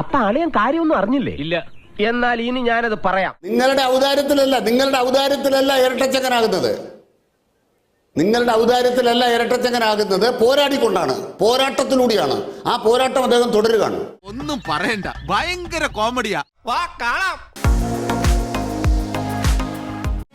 അപ്പൊ അളിയൻ കാര്യമൊന്നും അറിഞ്ഞില്ലേ? ഇല്ല. എന്നാൽ ഇനി ഞാനത് പറയാം. നിങ്ങളുടെ ഔദാര്യത്തിലല്ല നിങ്ങളുടെ ഔദാര്യത്തിലല്ല ഇരട്ടച്ചക്കനാകുന്നത് നിങ്ങളുടെ ഔദാര്യത്തിലല്ല ഇരട്ടച്ചങ്ങനാകുന്നത് പോരാടിക്കൊണ്ടാണ് പോരാട്ടത്തിലൂടെയാണ്. ആ പോരാട്ടം അദ്ദേഹം തുടരുകയാണ്. ഒന്നും പറയണ്ട ഭയങ്കര കോമഡിയാ.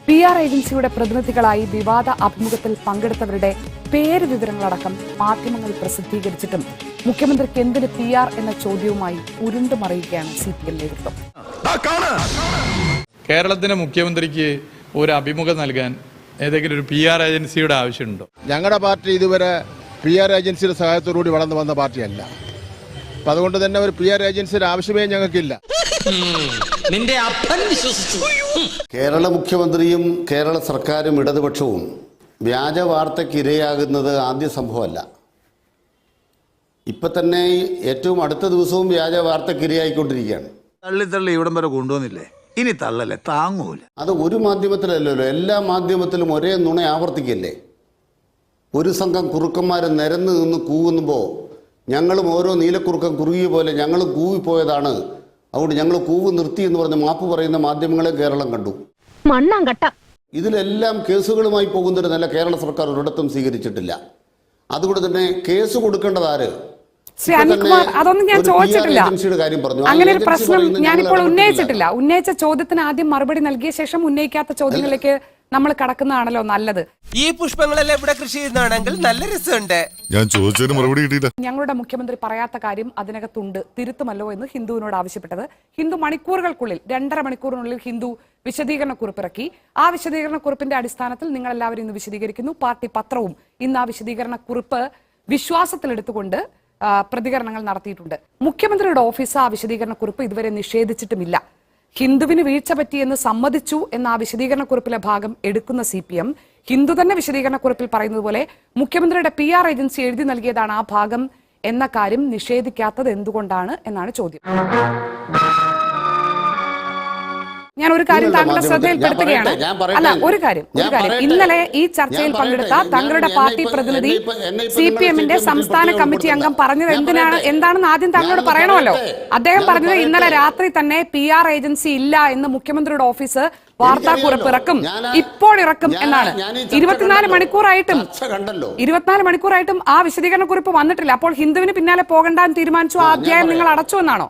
പി ആർ ഏജൻസിയുടെ പ്രതിനിധികളായി വിവാദ അഭിമുഖത്തിൽ പങ്കെടുത്തവരുടെ പേര് വിവരങ്ങളടക്കം മാധ്യമങ്ങൾ പ്രസിദ്ധീകരിച്ചിട്ടും മുഖ്യമന്ത്രിക്ക് എന്തിന് പി ആർ എന്ന ചോദ്യവുമായി ഉരുണ്ടുമറിയുകയാണ് സി പി എം നേതൃത്വം. കേരളത്തിന്റെ മുഖ്യമന്ത്രിക്ക് ഒരു അഭിമുഖം നൽകാൻ ഏതെങ്കിലും ഒരു പി ആർ ഏജൻസിയുടെ ആവശ്യമുണ്ടോ? ഞങ്ങളുടെ പാർട്ടി ഇതുവരെ പി ആർ ഏജൻസിയുടെ സഹായത്തോടുകൂടി വളർന്നു വന്ന പാർട്ടിയല്ല. അപ്പം അതുകൊണ്ട് തന്നെ ഒരു പി ആർ ഏജൻസിയുടെ ആവശ്യമേ ഞങ്ങൾക്കില്ല. നിന്റെ അപ്പൻ വിശ്വസിച്ചു. കേരള മുഖ്യമന്ത്രിയും കേരള സർക്കാരും ഇടതുപക്ഷവും വ്യാജ വാർത്തയ്ക്ക് ഇരയാകുന്നത് ആദ്യ സംഭവമല്ല. ഇപ്പൊ തന്നെ ഏറ്റവും അടുത്ത ദിവസവും വ്യാജ വാർത്തയ്ക്ക് ഇരയായിക്കൊണ്ടിരിക്കുകയാണ്. തള്ളി തള്ളി ഇവിടം വരെ കൊണ്ടുവന്നില്ലേ? ഇനി തള്ളല്ലേ? താങ്ങൂല. അത് ഒരു മാധ്യമത്തിലല്ലല്ലോ. എല്ലാ മാധ്യമത്തിലും ഒരേ നുണ ആവർത്തിക്കല്ലേ? ഒരു സംഘം കുറുക്കന്മാരെ നിരന്ന് നിന്ന് കൂവുമ്പോൾ ഞങ്ങളും ഓരോ നീലക്കുറുക്കം കുറുകിയ പോലെ ഞങ്ങളും കൂവിപ്പോയതാണ് അതുകൊണ്ട് ഞങ്ങൾ കൂവ് നിർത്തി എന്ന് പറഞ്ഞ് മാപ്പ് പറയുന്ന മാധ്യമങ്ങളെ കേരളം കണ്ടു. മണ്ണാങ്കട്ട. ഇതിലെല്ലാം കേസുകളുമായി പോകുന്നൊരു നില കേരള സർക്കാർ ഒരിടത്തും സ്വീകരിച്ചിട്ടില്ല. അതുകൊണ്ട് തന്നെ കേസ് കൊടുക്കേണ്ടത് ആര്? ശ്രീ അനിൽകുമാർ അതൊന്നും ഞാൻ ചോദിച്ചിട്ടില്ല. അങ്ങനെ ഒരു പ്രശ്നം ഞാനിപ്പോൾ ഉന്നയിച്ചിട്ടില്ല. ഉന്നയിച്ച ചോദ്യത്തിന് ആദ്യം മറുപടി നൽകിയ ശേഷം ഉന്നയിക്കാത്ത ചോദ്യങ്ങളിലേക്ക് നമ്മൾ കടക്കുന്നതാണല്ലോ നല്ലത്. ഈ പുഷ്പങ്ങളെല്ലാം ഇവിടെ കൃഷി ചെയ്യുന്നതാണെങ്കിൽ നല്ല രസമുണ്ട്. ഞാൻ ചോദിച്ചതിന് മറുപടി കിട്ടിയില്ല. ഞങ്ങളുടെ മുഖ്യമന്ത്രി പറയാത്ത കാര്യം അതിനകത്തുണ്ട്. തിരുത്തുമല്ലോ എന്ന് ഹിന്ദുവിനോട് ആവശ്യപ്പെട്ടത്. ഹിന്ദു മണിക്കൂറുകൾക്കുള്ളിൽ രണ്ടര മണിക്കൂറിനുള്ളിൽ ഹിന്ദു വിശദീകരണ കുറിപ്പിറക്കി ആ വിശദീകരണ കുറിപ്പിന്റെ അടിസ്ഥാനത്തിൽ നിങ്ങൾ എല്ലാവരും ഇന്ന് വിശദീകരിക്കുന്നു. പാർട്ടി പത്രവും ഇന്ന് ആ വിശദീകരണ കുറിപ്പ് വിശ്വാസത്തിലെടുത്തുകൊണ്ട് പ്രതികരണങ്ങൾ നടത്തിയിട്ടുണ്ട്. മുഖ്യമന്ത്രിയുടെ ഓഫീസ് ആ വിശദീകരണ കുറിപ്പ് ഇതുവരെ നിഷേധിച്ചിട്ടുമില്ല. ഹിന്ദുവിന് വീഴ്ച പറ്റിയെന്ന് സമ്മതിച്ചു എന്ന ആ വിശദീകരണ കുറിപ്പിലെ ഭാഗം എടുക്കുന്ന സി പി എം ഹിന്ദു തന്നെ വിശദീകരണ കുറിപ്പിൽ പറയുന്നത് പോലെ മുഖ്യമന്ത്രിയുടെ പി ആർ ഏജൻസി എഴുതി നൽകിയതാണ് ആ ഭാഗം എന്ന കാര്യം നിഷേധിക്കാത്തത് എന്തുകൊണ്ടാണ് എന്നാണ് ചോദ്യം. ഞാൻ ഒരു കാര്യം താങ്കളുടെ ശ്രദ്ധയിൽപ്പെടുത്തുകയാണ്. അല്ല ഒരു കാര്യം ഒരു കാര്യം. ഇന്നലെ ഈ ചർച്ചയിൽ പങ്കെടുത്ത താങ്കളുടെ പാർട്ടി പ്രതിനിധി സി പി എമ്മിന്റെ സംസ്ഥാന കമ്മിറ്റി അംഗം. പറഞ്ഞത് എന്തിനാണ്. എന്താണെന്ന് ആദ്യം താങ്കളോട് പറയണമല്ലോ. അദ്ദേഹം പറഞ്ഞത് ഇന്നലെ രാത്രി തന്നെ പി ആർ ഏജൻസി ഇല്ല എന്ന് മുഖ്യമന്ത്രിയുടെ ഓഫീസ് വാർത്താക്കുറിപ്പ് ഇറക്കും. ഇപ്പോൾ ഇറക്കും എന്നാണ്. ഇരുപത്തിനാല് മണിക്കൂറായിട്ടും. ഇരുപത്തിനാല് മണിക്കൂറായിട്ടും ആ വിശദീകരണ കുറിപ്പ് വന്നിട്ടില്ല. അപ്പോൾ ഹിന്ദുവിന് പിന്നാലെ പോകണ്ടെന്ന് തീരുമാനിച്ചു ആ ആ, അധ്യായം നിങ്ങൾ അടച്ചു എന്നാണോ?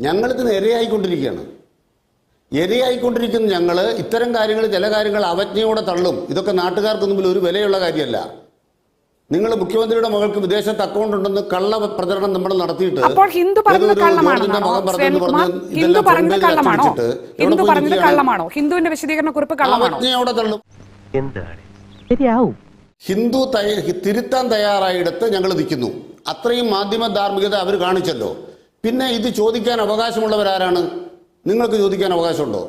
ഞങ്ങളിതിന് ഇരയായിക്കൊണ്ടിരിക്കുകയാണ് ഇരയായിക്കൊണ്ടിരിക്കുന്ന ഞങ്ങൾ ഇത്തരം കാര്യങ്ങൾ ചില കാര്യങ്ങൾ അവജ്ഞയോടെ തള്ളും. ഇതൊക്കെ നാട്ടുകാർക്ക് മുമ്പിൽ ഒരു വിലയുള്ള കാര്യമല്ല. നിങ്ങൾ മുഖ്യമന്ത്രിയുടെ മകൾക്ക് വിദേശത്ത് അക്കൗണ്ട് ഉണ്ടെന്ന് കള്ള പ്രചരണം നമ്മൾ നടത്തിയിട്ട് അപ്പോൾ ഹിന്ദു പറഞ്ഞത് കള്ളമാണോ? ഹിന്ദു പറഞ്ഞത് കള്ളമാണോ? ഹിന്ദുവിന്റെ വിശദീകരണ കുറിപ്പ് കള്ളമാണോ? അവജ്ഞയോടെ തള്ളും. എന്താണ് ഹിന്ദു തിരുത്താൻ തയ്യാറായിടത്ത് ഞങ്ങൾ നിൽക്കുന്നു. അത്രയും മാധ്യമ ധാർമ്മികത അവർ കാണിച്ചല്ലോ. പിന്നെ ഇത് ചോദിക്കാൻ അവകാശമുള്ളവരാരാണ്? നിങ്ങൾക്ക് ചോദിക്കാൻ അവകാശമുണ്ടോ?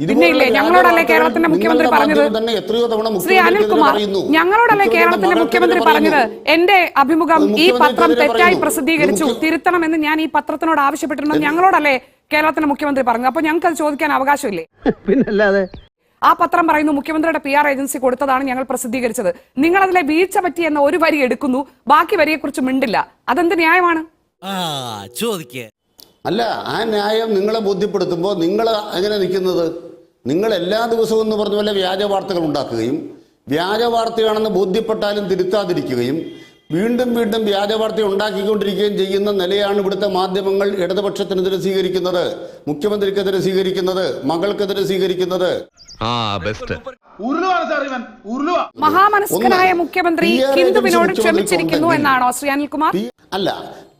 പിന്നെ ഞങ്ങളോടല്ലേ കേരളത്തിന്റെ മുഖ്യമന്ത്രി പറഞ്ഞത്? തന്നെ എത്രയോ തവണ ശ്രീ അനിൽകുമാർ പറയുന്നു. ഞങ്ങളോടല്ലേ കേരളത്തിന്റെ മുഖ്യമന്ത്രി പറഞ്ഞത്? എന്റെ അഭിമുഖം ഈ പത്രം തെറ്റായി പ്രസിദ്ധീകരിച്ചു. തിരുത്തണം തിരുത്തണമെന്ന് ഞാൻ ഈ പത്രത്തിനോട് ആവശ്യപ്പെട്ടിട്ടുണ്ട് ഞങ്ങളോടല്ലേ കേരളത്തിന്റെ മുഖ്യമന്ത്രി പറഞ്ഞു അപ്പൊ ഞങ്ങൾക്ക് അത് ചോദിക്കാൻ അവകാശമില്ലേ? പിന്നല്ലാതെ. ആ പത്രം പറയുന്നു മുഖ്യമന്ത്രിയുടെ പി ആർ ഏജൻസി കൊടുത്തതാണ് ഞങ്ങൾ പ്രസിദ്ധീകരിച്ചത്. നിങ്ങൾ അതിലെ വീഴ്ച പറ്റി എന്ന ഒരു വരി എടുക്കുന്നു. ബാക്കി വരിയെക്കുറിച്ച് മിണ്ടില്ല. അതെന്ത് ന്യായമാണ്? ചോദിക്കേ. അല്ല ആ ന്യായം നിങ്ങളെ ബോധ്യപ്പെടുത്തുമ്പോൾ നിങ്ങൾ എങ്ങനെ നിൽക്കുന്നത്? നിങ്ങൾ എല്ലാ ദിവസവും എന്ന് പറഞ്ഞ പോലെ വ്യാജ വാർത്തകൾ ഉണ്ടാക്കുകയും വ്യാജ വാർത്തയാണെന്ന് ബോധ്യപ്പെട്ടാലും തിരുത്താതിരിക്കുകയും വീണ്ടും വീണ്ടും വ്യാജ വാർത്ത ഉണ്ടാക്കിക്കൊണ്ടിരിക്കുകയും ചെയ്യുന്ന നിലയാണ് ഇവിടുത്തെ മാധ്യമങ്ങൾ ഇടതുപക്ഷത്തിനെതിരെ സ്വീകരിക്കുന്നത് മുഖ്യമന്ത്രിക്കെതിരെ സ്വീകരിക്കുന്നത് മകൾക്കെതിരെ സ്വീകരിക്കുന്നത്. ആ ബെസ്റ്റ് മഹാമനസ്കനായ മുഖ്യമന്ത്രി ഹിന്ദുവിനോട് ക്ഷമിച്ചിരിക്കുന്നു എന്നാണോ ശ്രീ അനിൽകുമാർ? അല്ല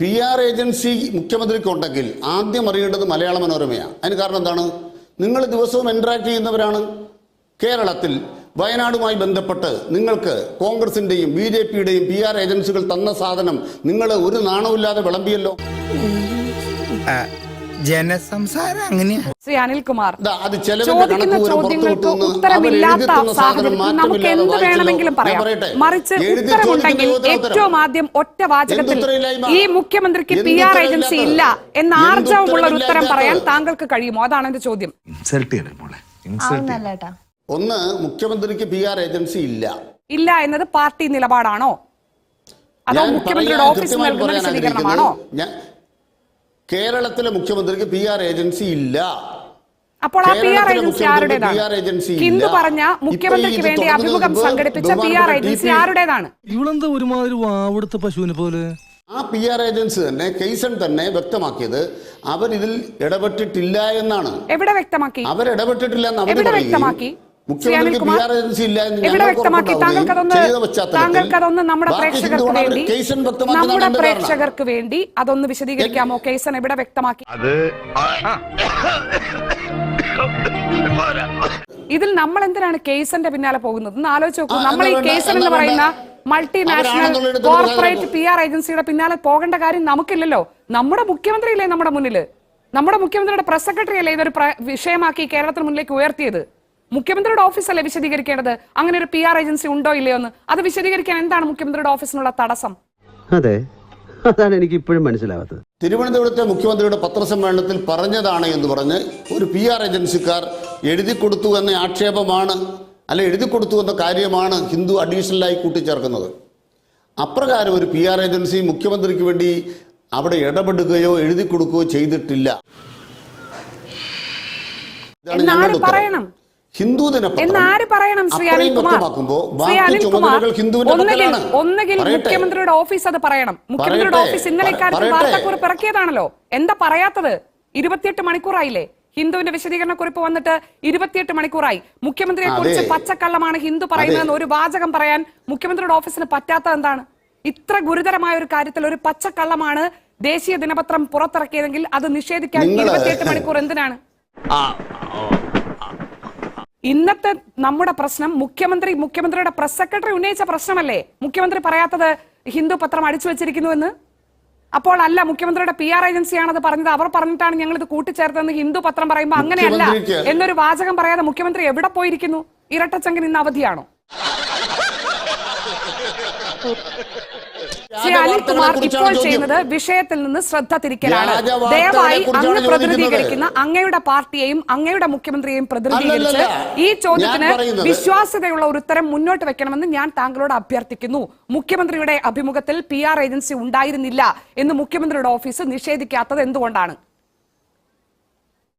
പി ആർ ഏജൻസി മുഖ്യമന്ത്രിക്ക് ഉണ്ടെങ്കിൽ ആദ്യം അറിയേണ്ടത് മലയാള മനോരമയാണ്. അതിന് കാരണം എന്താണ്? നിങ്ങൾ ദിവസവും ഇന്ററാക്ട് ചെയ്യുന്നവരാണ്. കേരളത്തിൽ വയനാടുമായി ബന്ധപ്പെട്ട് നിങ്ങൾക്ക് കോൺഗ്രസിന്റെയും ബി ജെ പിയുടെയും പി ആർ ഏജൻസികൾ തന്ന സാധനം നിങ്ങൾ ഒരു നാണവുമില്ലാതെ വിളമ്പിയല്ലോ. ജനസംസാരം അങ്ങനെയാ. ശ്രീ അനിൽകുമാർ അത് ചെലവിന്റെ ചോദിക്കുന്ന കണക്ക് വിവരം ചോദ്യങ്ങൾക്ക് പുറത്തുവിട്ടുവെന്ന് ഉത്തരമില്ലാത്ത സാഹചര്യത്തിൽ നമുക്ക് എന്ത് വേണമെങ്കിലും ഞാൻ പറയാം. പറയട്ടെ. മറിച്ച് ഉത്തരമുണ്ടെങ്കിൽ ഏറ്റവും ആദ്യം ഒറ്റ വാചകത്തിൽ ഈ മുഖ്യമന്ത്രിക്ക് പി ആർ ഏജൻസി ഇല്ല എന്ന ആർജവമുള്ള ഒരു ഉത്തരം പറയാൻ താങ്കൾക്ക് കഴിയുമോ? അതാണ് എന്റെ ചോദ്യം. ഒന്ന് മുഖ്യമന്ത്രിക്ക് പി ആർ ഏജൻസി ഇല്ല. ഇല്ല എന്നത് പാർട്ടി നിലപാടാണോ? അതോ മുഖ്യമന്ത്രിയുടെ ഓഫീസ് നൽകുന്ന വിശദീകരണമാണോ? കേരളത്തിലെ മുഖ്യമന്ത്രിക്ക് പി ആർ ഏജൻസി ഇല്ല. അപ്പോൾ ആ പി ആർ ഏജൻസി ആരുടേതാണ്? ഹിന്ദു പറഞ്ഞ മുഖ്യമന്ത്രിക്ക് വേണ്ടി അഭിമുഖം സംഘടിപ്പിച്ച പി ആർ ഏജൻസി ആരുടേതാണ്? ഇവളെന്താ ഒരുമാതിരി വാവിടുത്തെ പശുവിനെ പോലെ? ആ പി ആർ ഏജൻസി തന്നെ കേസൺ തന്നെ വ്യക്തമാക്കിയത് അവർ ഇതിൽ ഇടപെട്ടിട്ടില്ല എന്നാണ്. എവിടെ വ്യക്തമാക്കി? അവർ ഇടപെട്ടിട്ടില്ല എന്ന് അവർ എവിടെ വ്യക്തമാക്കി? മുഖ്യമന്ത്രിക്ക് പി ആർ ഏജൻസി ഇല്ല എന്ന് എവിടെ ഞങ്ങൾക്ക് വ്യക്തമാക്കി ഉറപ്പുണ്ടാവുകയും താങ്കൾക്കതൊന്ന് ചെയ്ത പശ്ചാത്തലത്തിൽ താങ്കൾക്കതൊന്ന് നമ്മുടെ പ്രേക്ഷകർക്ക് വേണ്ടി നമ്മുടെ പ്രേക്ഷകർക്ക് വേണ്ടി അതൊന്ന് വിശദീകരിക്കാമോ? കേസൻ എവിടെ വ്യക്തമാക്കി. ഇതിൽ നമ്മൾ എന്തിനാണ് കേസന്റെ പിന്നാലെ പോകുന്നത്? എന്ന് ആലോചിച്ച് നോക്കൂ. നമ്മൾ ഈ കേസൻ എന്ന് പറയുന്ന മൾട്ടിനാഷണൽ കോർപ്പറേറ്റ് പി ആർ ഏജൻസിയുടെ പിന്നാലെ പോകേണ്ട കാര്യം നമുക്കില്ലല്ലോ. നമ്മുടെ മുഖ്യമന്ത്രിയില്ലേ നമ്മുടെ മുന്നിൽ നമ്മുടെ മുഖ്യമന്ത്രിയുടെ പ്രസ് സെക്രട്ടറി അല്ലേ ഇതൊരു വിഷയമാക്കി കേരളത്തിന് മുന്നിലേക്ക് ഉയർത്തിയത്? മുഖ്യമന്ത്രിയുടെ ഓഫീസല്ലേ വിശദീകരിക്കേണ്ടത്? അങ്ങനെ ഒരു പി ആർ ഏജൻസി ഉണ്ടോ ഇല്ലയോ എന്ന്? അത് വിശദീകരിക്കാൻ എന്താണ് മുഖ്യമന്ത്രിയുടെ ഓഫീസിനുള്ള തടസ്സം? അതെ. അതാണ് എനിക്ക് ഇപ്പോഴും മനസ്സിലാവാത്തത്. തിരുവനന്തപുരത്തെ മുഖ്യമന്ത്രിയുടെ പത്രസമ്മേളനത്തിൽ പറഞ്ഞതാണ് എന്ന് പറഞ്ഞ് ഒരു പി ആർ ഏജൻസിക്കാർ എഴുതി കൊടുത്തു എന്ന ആക്ഷേപമാണ് അല്ലെ എഴുതി കൊടുത്തു എന്ന കാര്യമാണ് ഹിന്ദു അഡീഷണലായി കൂട്ടിച്ചേർക്കുന്നത്. അപ്രകാരം ഒരു പി ആർ ഏജൻസി മുഖ്യമന്ത്രിക്ക് വേണ്ടി അവിടെ ഇടപെടുകയോ എഴുതി കൊടുക്കുകയോ ചെയ്തിട്ടില്ല. ഇതാണ് എന്നാര് ഞങ്ങളുടെ ഉത്തരം. ഹിന്ദു ദിനപത്രം എന്നാര് പറയണം ശ്രീ ബാക്കി ചുമതലകൾ ഹിന്ദുവിന്റെ ഒന്നുകിൽ പക്കലാണ്. ഒന്നുകിൽ മുഖ്യമന്ത്രിയുടെ ഓഫീസ് അത് പറയണം. മുഖ്യമന്ത്രിയുടെ ഓഫീസ് ഇന്നലെ ഇക്കാര്യത്തിൽ. വാർത്താക്കുറിപ്പ് ഇറക്കിയതാണല്ലോ. എന്താ പറയാത്തത്? ഇരുപത്തിയെട്ട് മണിക്കൂറായില്ലേ? ഹിന്ദുവിന്റെ വിശദീകരണ കുറിപ്പ് വന്നിട്ട് ഇരുപത്തിയെട്ട് മണിക്കൂറായി. മുഖ്യമന്ത്രിയെ കുറിച്ച് പച്ചക്കള്ളമാണ് ഹിന്ദു പറയുന്നതെന്ന് ഒരു വാചകം പറയാൻ മുഖ്യമന്ത്രിയുടെ ഓഫീസിന് പറ്റാത്തത് എന്താണ്? ഇത്ര ഗുരുതരമായ ഒരു കാര്യത്തിൽ ഒരു പച്ചക്കള്ളമാണ് ദേശീയ ദിനപത്രം പുറത്തിറക്കിയതെങ്കിൽ അത് നിഷേധിക്കാൻ ഇരുപത്തിയെട്ട് മണിക്കൂർ എന്തിനാണ്? ഇന്നത്തെ നമ്മുടെ പ്രശ്നം മുഖ്യമന്ത്രി മുഖ്യമന്ത്രിയുടെ പ്രസ് സെക്രട്ടറി ഉന്നയിച്ച പ്രശ്നമല്ലേ? മുഖ്യമന്ത്രി പറയാത്തത് ഹിന്ദു പത്രം അടിച്ചു വെച്ചിരിക്കുന്നു എന്ന്? അപ്പോൾ അല്ല മുഖ്യമന്ത്രിയുടെ പി ആർ ഏജൻസിയാണ് അത് പറഞ്ഞത്. അവർ പറഞ്ഞിട്ടാണ് ഞങ്ങൾ ഇത് കൂട്ടിച്ചേർത്തതെന്ന് ഹിന്ദു പത്രം പറയുമ്പോൾ അങ്ങനെയല്ല എന്നൊരു വാചകം പറയാതെ മുഖ്യമന്ത്രി എവിടെ പോയിരിക്കുന്നു? ഇരട്ടച്ചങ്കിൽ ഇന്ന് അവധിയാണോ? ശ്രീ അനിൽകുമാർ ഇപ്പോൾ ചെയ്യുന്നത് വിഷയത്തിൽ നിന്ന് ശ്രദ്ധ തിരിക്കലാണ്. ദയവായി അങ്ങ് പ്രതിനിധീകരിക്കുന്ന അങ്ങയുടെ പാർട്ടിയെയും അങ്ങയുടെ മുഖ്യമന്ത്രിയെയും പ്രതിനിധീകരിച്ച് ഈ ചോദ്യത്തിന് വിശ്വാസ്യതയുള്ള ഒരു ഉത്തരം മുന്നോട്ട് വെക്കണമെന്ന് ഞാൻ താങ്കളോട് അഭ്യർത്ഥിക്കുന്നു. മുഖ്യമന്ത്രിയുടെ അഭിമുഖത്തിൽ പി ഏജൻസി ഉണ്ടായിരുന്നില്ല എന്ന് മുഖ്യമന്ത്രിയുടെ ഓഫീസ് നിഷേധിക്കാത്തത് എന്തുകൊണ്ടാണ്?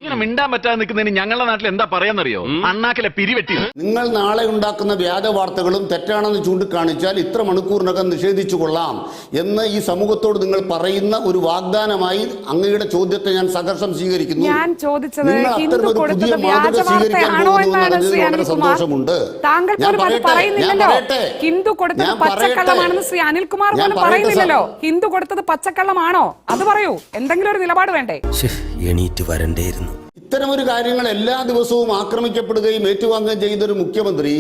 ഇങ്ങനെ മിണ്ടാൻ പറ്റാതെ നിൽക്കുന്നതിന് ഞങ്ങളുടെ നാട്ടിൽ എന്താ പറയാന്നറിയോ? അണ്ണാക്കിലെ പിരിവെട്ടി. നിങ്ങൾ നാളെ ഉണ്ടാക്കുന്ന വ്യാജ വാർത്തകളും തെറ്റാണെന്ന് ചൂണ്ടിക്കാണിച്ചാൽ ഇത്ര മണിക്കൂറിനകം നിഷേധിച്ചു കൊള്ളാം എന്ന് ഈ സമൂഹത്തോട് നിങ്ങൾ പറയുന്ന ഒരു വാഗ്ദാനമായി അങ്ങയുടെ ചോദ്യത്തെ ഞാൻ സഹർഷം സ്വീകരിക്കുന്നു. ഞാൻ ചോദിച്ചത് നിങ്ങൾ ഹിന്ദു ഒരു പുതിയ മാതൃക സ്വീകരിക്കാൻ പോകുന്നു വളരെ സന്തോഷമുണ്ട്. താങ്കൾ ഞാൻ പറയട്ടെ, ഞാൻ പറയട്ടെ. ഹിന്ദു കൊടുത്തത് ഞാൻ പറയട്ടെ. പച്ചക്കള്ളമാണെന്ന് ശ്രീ അനിൽകുമാർ ഞാൻ പോലും പറയുന്നില്ലല്ലോ. ഹിന്ദു കൊടുത്തത് പച്ചക്കള്ളമാണോ? അത് പറയൂ. എന്തെങ്കിലും ഒരു നിലപാട് വേണ്ടേ? എണീറ്റ് വരണ്ടേയിരുന്നു. ഇത്തരമൊരു കാര്യങ്ങൾ എല്ലാ ദിവസവും ആക്രമിക്കപ്പെടുകയും ഏറ്റുവാങ്ങുകയും ചെയ്യുന്ന ഒരു മുഖ്യമന്ത്രി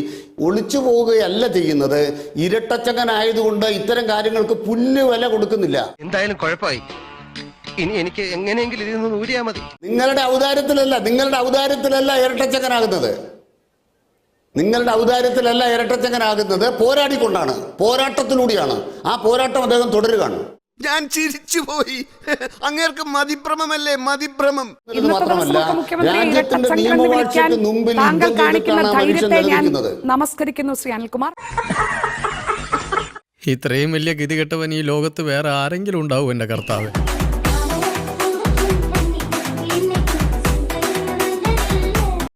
ഒളിച്ചു പോവുകയല്ല ചെയ്യുന്നത്. ഇരട്ടച്ചങ്ങനായതുകൊണ്ട് ഇത്തരം കാര്യങ്ങൾക്ക് പുല്ല് വില കൊടുക്കുന്നില്ല. എന്തായാലും കുഴപ്പമായി. ഇനി എനിക്ക് എങ്ങനെയെങ്കിലും ഇതിൽ നിന്ന് ഊരിയാ മതി. നിങ്ങളുടെ ഔദാര്യത്തിലല്ല നിങ്ങളുടെ ഔദാര്യത്തിലല്ല ഇരട്ടച്ചങ്ങനാകുന്നത്. നിങ്ങളുടെ ഔദാര്യത്തിലല്ല ഇരട്ടച്ചങ്ങനാകുന്നത് പോരാടിക്കൊണ്ടാണ് പോരാട്ടത്തിലൂടെയാണ്. ആ പോരാട്ടം അദ്ദേഹം തുടരുകയാണ്. ഞാൻ ചിരിച്ചു പോയി. അങ്ങേർക്ക് മതിഭ്രമല്ലേ മതിഭ്രമം. ഇത് ഇന്നത്തെ മാത്രമല്ല ദിവസം രാജ്യത്തിന്റെ ഇരട്ടച്ചങ്കൻ എന്ന് വിളിക്കാൻ നിയമവാഴ്ചയ്ക്ക് മുമ്പിൽ താങ്കൾ കാണിക്കുന്ന ധൈര്യത്തെ ഞാൻ നമസ്കരിക്കുന്നു ശ്രീ അനിൽകുമാർ. ഇത്രയും വലിയ ഗതികെട്ടവൻ ഈ ലോകത്ത് വേറെ ആരെങ്കിലും ഉണ്ടാവും എന്റെ കർത്താവ്.